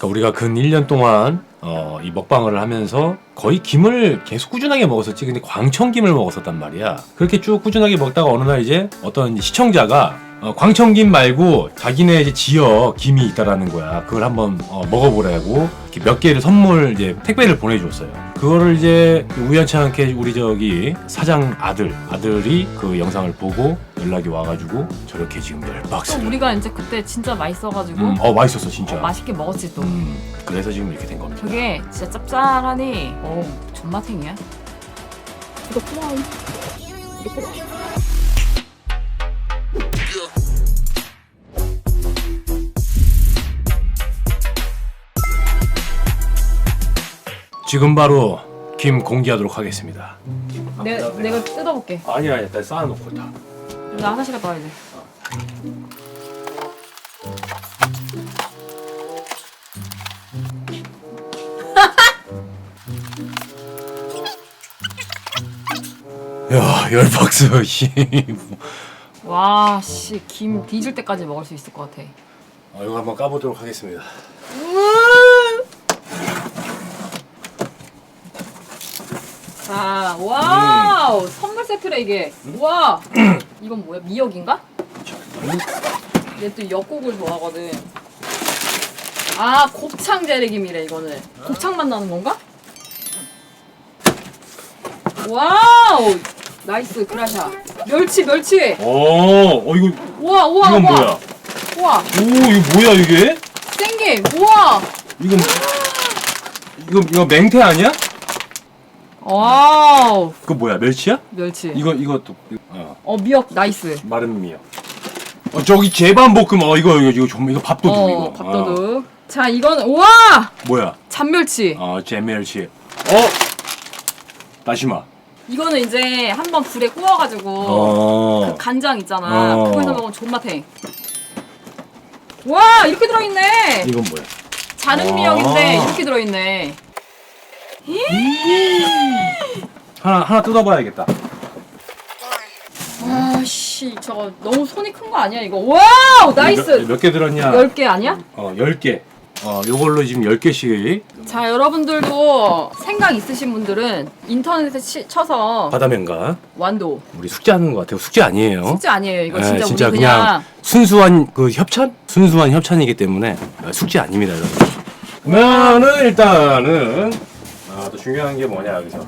그러니까 우리가 근 1년 동안 어, 이 먹방을 하면서 거의 김을 계속 꾸준하게 먹었었지. 근데 광천김을 먹었었단 말이야. 그렇게 쭉 꾸준하게 먹다가 어느 날 이제 어떤 시청자가 어, 광천김 말고 자기네 이제 지역 김이 있다라는 거야. 그걸 한번 어, 먹어보라고 이렇게 몇 개를 선물 이제 택배를 보내줬어요. 그거를 이제 우연치 않게 우리 저기 사장 아들 아들이 그 영상을 보고 연락이 와가지고 저렇게 지금 열또 박스를. 우리가 이제 그때 진짜 맛있어가지고 음, 어 맛있었어 진짜. 어, 맛있게 먹었지 또. 음, 그래서 지금 이렇게 된 겁니다. 저게 진짜 짭짤하니 어 존맛탱이야. 이거 플라이. 지금 바로 김 공개하도록 하겠습니다. 내가 내가 뜯어볼게. 아니야, 일단 쌓아놓고 다. 나 화장실 갔다 와야 돼. 야, 열 박스. 씨. 와, 씨, 김 뒤질 때까지 먹을 수 있을 것 같아. 어, 이거 한번 까보도록 하겠습니다. 자, 와우, 선물 세트래 이게. 와, 이건 뭐야? 미역인가? 얘 또 역국을 좋아하거든. 아, 곱창 재래김이래 이거는. 곱창 맛 나는 건가? 와우, 나이스 그라샤. 멸치, 멸치. 오, 어 이거 우와, 우와, 이건 우와. 뭐야? 우와, 오, 이거 뭐야 이게? 생김. 우와. 이거 이거 이거 맹태 아니야? 와우, 그거 뭐야? 멸치야? 멸치. 이거 이것도 어, 어, 미역 나이스. 마른 미역. 어, 저기 제반 볶음. 어, 이거 이거 이거 좀 이거 밥도둑 어, 이거. 밥도둑. 자, 이건 우와! 어, 뭐야? 잔멸치. 어, 제멸치. 어? 다시마. 이거는 이제 한번 불에 구워가지고 어. 그 간장 있잖아. 어. 그거에서 먹으면 존맛해. 와 이렇게 들어있네. 이건 뭐야? 어. 미역인데 이렇게 들어있네. 하나 하나 뜯어봐야겠다. 아씨 저거 너무 손이 큰 거 아니야 이거? 와우 나이스. 몇 개 들었냐? 10개 아니야? 어, 10개. 어, 요걸로 지금 10개씩 자 여러분들도 생각 있으신 분들은 인터넷에 치, 쳐서 바다면가 완도 우리 숙제하는 것 같아요. 숙제 아니에요. 숙제 아니에요 이거 네, 진짜, 우리 그냥, 그냥 순수한 그 협찬? 순수한 협찬이기 때문에 어, 숙제 아닙니다, 여러분. 그러면은 일단은 아, 또 중요한 게 뭐냐 여기서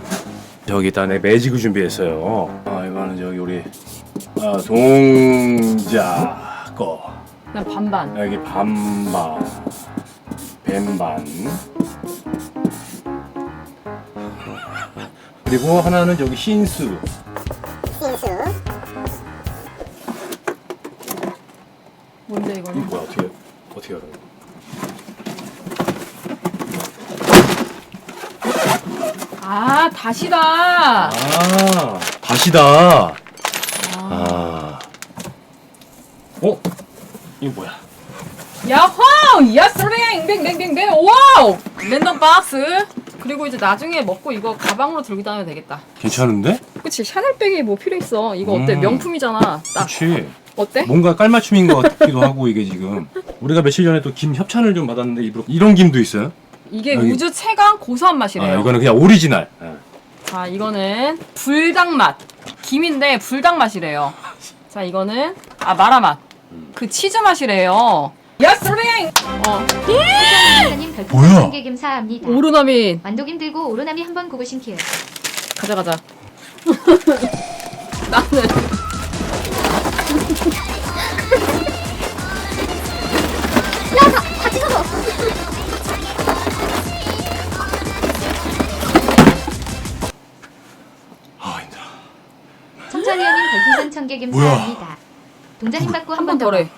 저기 일단 내 매직을 준비했어요. 아, 이거는 저기 우리 아, 동자 거 반반. 여기 반반 뱀반 그리고 하나는 저기 흰수 뭔데 이거 이거 는? 뭐야 어떻게 어떻게 알아? 아 다시다. 아 다시다. 아. 어? 이거 뭐야? 야호! 야스랭! 뱅뱅뱅뱅! 와우! 랜덤 박스. 그리고 이제 나중에 먹고 이거 가방으로 들고 다녀도 되겠다. 괜찮은데? 그치 샤넬백이 뭐 필요 있어. 이거 어때? 음. 명품이잖아. 딱 그렇지. 어때? 뭔가 깔맞춤인 것 같기도 하고 이게 지금 우리가 며칠 전에 또 김 협찬을 좀 받았는데 일부러 이런 김도 있어요. 이게 여기- 우주 최강 고소한 맛이래요. 아, 이거는 그냥 오리지널. 예. 자 이거는 불닭 맛. 김인데 불닭 맛이래요. 자 이거는 아 마라 맛. 그 치즈 맛이래요. 야스랭! 어. 사장님 별풍선 뭐야? 한개 감사합니다. 오르나민 완독임 들고 오로나미 한번 고고신 킬. 가자 가자. 나는 5,000개 감사합니다. 동자님 받고 한 번 더. 더래.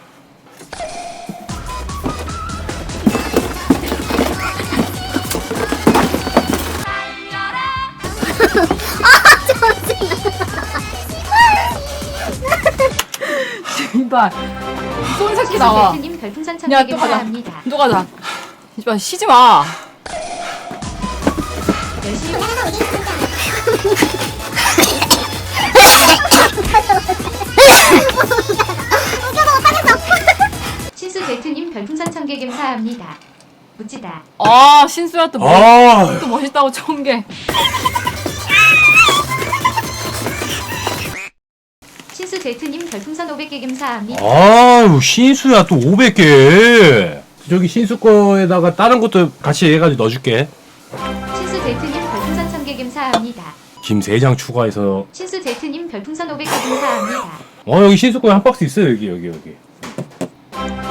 이발 손새끼 나와. 야, 또 가자. 또 가자. 이발 쉬지 마. 열심히 별풍선 천개 감사합니다. 묻지다. 아 신수야 또, 뭐, 아, 또 멋있다고 청개. 신수 제트님 별풍선 500개 감사합니다. 아유 신수야 또 500개. 저기 신수 거에다가 다른 것도 같이 해가지고 넣어줄게. 신수 제트님 별풍선 1000개 감사합니다. 김 3장 추가해서 신수 제트님 별풍선 500개 감사합니다. 어 여기 신수 거에 한 박스 있어요 여기 여기 여기.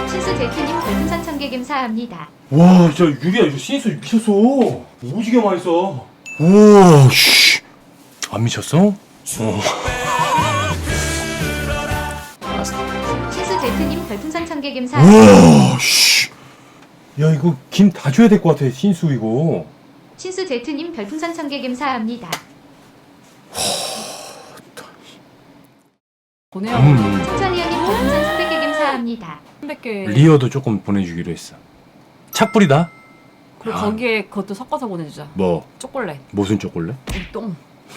신수 제트님 별풍선 1000개 감사합니다. 와, 진짜 유리야, 이거 신수 미쳤어. 오지게 맛있어. 우와, 씨. 안 미쳤어? 어. 신수 제트님 별풍선 1000개 감사합니다. 우와, 씨. 야, 이거 김 다 줘야 될 것 같아, 신수 이거. 신수 제트님 별풍선 1000개 감사합니다. 보내요. 음. 청천리언님 별풍선 300개 감사합니다. 300개. 리어도 조금 보내주기로 했어. 착불이다? 그리고 아. 거기에 그것도 섞어서 보내주자. 뭐, 초콜릿. 무슨 초콜릿? 우리 똥.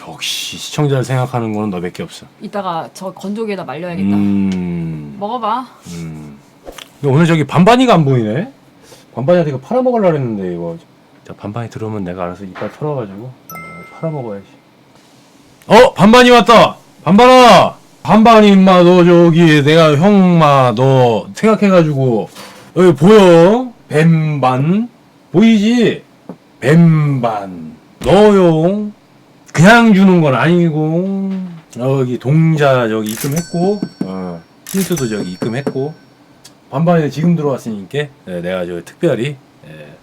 역시 시청자를 생각하는 거는 너밖에 없어. 이따가 저 건조기에다 말려야겠다. 음. 먹어봐. 음. 근데 오늘 저기 반반이가 안 보이네? 반반이한테 이거 팔아먹으려고 했는데, 이거. 자, 반반이 들어오면 내가 알아서 이빨 털어가지고, 어, 팔아먹어야지. 어! 반반이 왔다! 반반아! 반반이 임마, 너 저기, 내가 형, 마, 너 생각해가지고, 여기 보여? 뱀반? 보이지? 뱀반. 너용. 그냥 주는 건 아니고, 여기 동자 저기 입금했고, 어, 힌트도 저기 입금했고, 반반에 지금 들어왔으니까, 네, 내가 저 특별히, 예.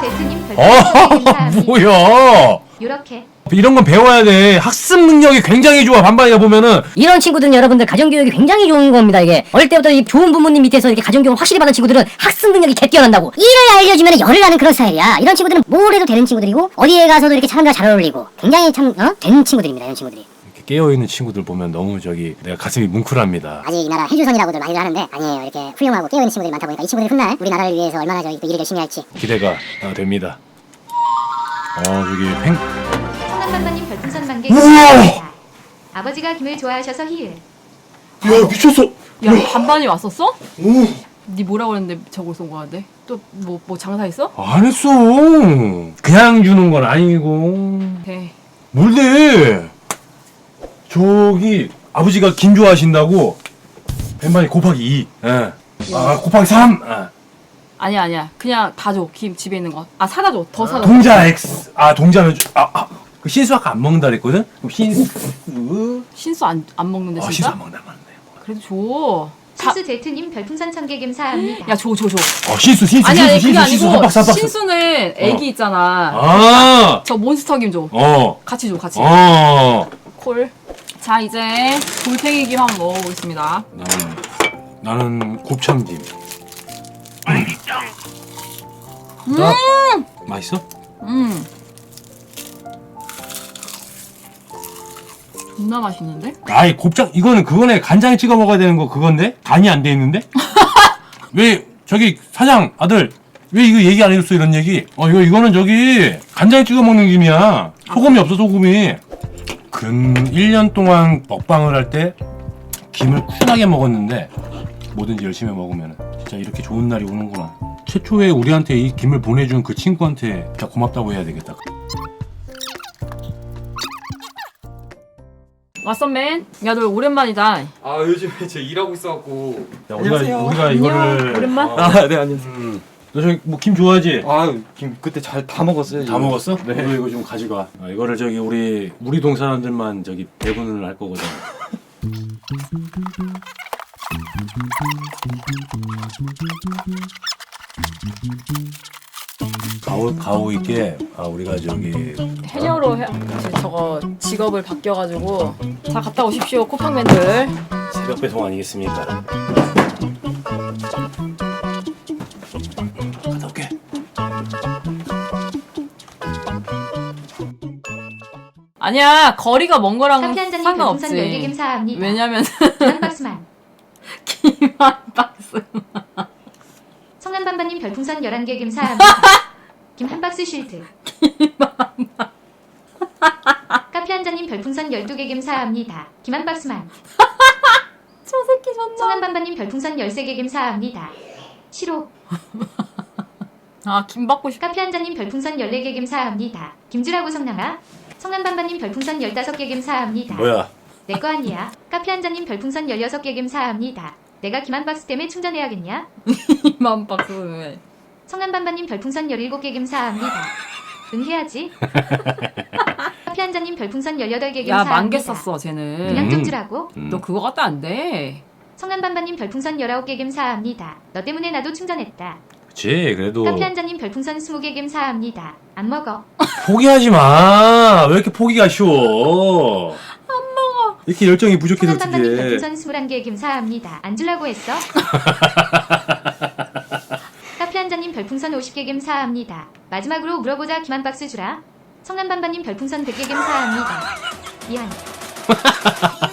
제트님 별풍선 10개 어. 뭐야! 요렇게 이런 건 배워야 돼. 학습 능력이 굉장히 좋아. 반반이가 보면은 이런 친구들은 여러분들 가정교육이 굉장히 좋은 겁니다 이게 어릴 때부터 이 좋은 부모님 밑에서 이렇게 가정교육 확실히 받은 친구들은 학습 능력이 개뛰어난다고 일을 알려주면 열을 하는 그런 스타일이야. 이런 친구들은 뭘 해도 되는 친구들이고 어디에 가서도 이렇게 사람과 잘 어울리고 굉장히 참 어? 되는 친구들입니다. 이런 친구들이. 이렇게 깨어있는 친구들 보면 너무 저기 내가 가슴이 뭉클합니다. 아직 이 나라 해조선이라고들 많이들 하는데 아니에요. 이렇게 훌륭하고 깨어있는 친구들이 많다 보니까 이 친구들이 훗날 우리나라를 위해서 얼마나 저기 또 일을 열심히 할지 기대가 어, 됩니다. 어, 저기 횡, 성남반반님 별풍선 만개 우와! 아버지가 김을 좋아하셔서 히읗. 야, 미쳤어! 야 반반이 왔었어? 오! 니 뭐라고 그랬는데 저거 쏜 거한데? 또뭐 뭐 장사했어? 안 했어! 그냥 주는 건 아니고. 네. 뭔데? 저기, 아버지가 김 좋아하신다고, 뱀반이 곱하기 2. 예. 아, 곱하기 3! 아. 아니야 아니야. 그냥 다 줘. 김 집에 있는 거. 아 사다 줘. 더 사다 줘. 동자 X. 아, 동자는, 주- 아, 아. 그 신수 아까 안 먹는다 그랬거든? 그럼 신수. 신수 안, 안 먹는데 아, 신수 진짜? 안 먹는다, 맞네. 그래도 줘. 다, 신수 제트님 별풍선 1000개 감사합니다. 야 줘 줘 줘. 어, 신수, 신수, 아니 아니 신수, 그게 신수, 신수, 한 아니고 박스, 한 박스. 신수는 애기 있잖아. 아! 저 몬스터 김 줘. 어. 같이 줘 같이. 어. 콜. 자 이제 돌팽이 김 한번 먹어보겠습니다. 나는, 나는 곱창김. 음! 맛있어? 음. 존나 맛있는데? 아이 곱창 이거는 그거네. 간장에 찍어 먹어야 되는 거 그건데? 간이 안 돼 있는데? 왜 저기 사장 아들 왜 이거 얘기 안 해줬어 이런 얘기? 어 이거 이거는 저기 간장에 찍어 먹는 김이야. 소금이 없어 소금이. 근 1년 동안 먹방을 할 때 김을 쿨하게 먹었는데 뭐든지 열심히 먹으면 진짜 이렇게 좋은 날이 오는구나. 최초에 우리한테 이 김을 보내준 그 친구한테 진짜 고맙다고 해야 되겠다 왓썸맨. 야 너 오랜만이다. 아 요즘에 제 일하고 있어갖고 야, 우리가 안녕하세요. 우리가 안녕. 이거를 오랜만? 어, 아네 안녕하세요 음. 너 저기 뭐김 좋아하지? 아김 그때 잘 다 먹었어요 다 먹었어? 네. 너 이거 좀 가져가. 아, 이거를 저기 우리 우리 동 사람들만 저기 배분을 할 거거든. 가오 가오 있게 아 우리가 저기 해녀로 해, 이제 저거 직업을 바뀌어가지고 다 갔다 오십시오 쿠팡맨들. 새벽 배송 아니겠습니까? 갔다 올게. 아니야 거리가 먼 거랑 별풍선 10개 상관없지. 감사합니다. 왜냐면 한 박스만. 기만 박스. 성남반반님 별풍선 11개 감사합니다. 김한 박스 쉴드. 카페 한 잔님 별풍선 12개 감사합니다. 김한 박스만. 저 새끼 존나. 성남반반님 별풍선 13개 감사합니다. 싫어. 아김 받고 싶. 카페 한자님 별풍선 14개 감사합니다. 김주라고 성남아. 성남반반님 별풍선 15개 감사합니다. 뭐야? 내 거 아니야. 카페 한자님 별풍선 16개 감사합니다. 내가 김한박스 때문에 충전해야겠냐? 이만 박스. 성남반반님 별풍선 17개 감사합니다. 응 해야지. 카페 한자님 별풍선 18개 감사합니다. 야 만개 썼어 쟤는. 그냥 음. 좀 주라고. 음. 너 그거 갖다 안 돼. 성남반반님 별풍선 19개 감사합니다. 너 때문에 나도 충전했다. 그치 그래도 카페 한자님 별풍선 20개 감사합니다. 안 먹어. 포기하지 마. 왜 이렇게 포기가 쉬워? 이렇게 열정이 부족해서 어떻게? 별풍선 21개 감사합니다. 안 줄라고 했어? 카페 한자님 별풍선 50개 감사합니다. 마지막으로 물어보자 김한 박스 주라. 성남반반님 별풍선 100개 감사합니다. 미안.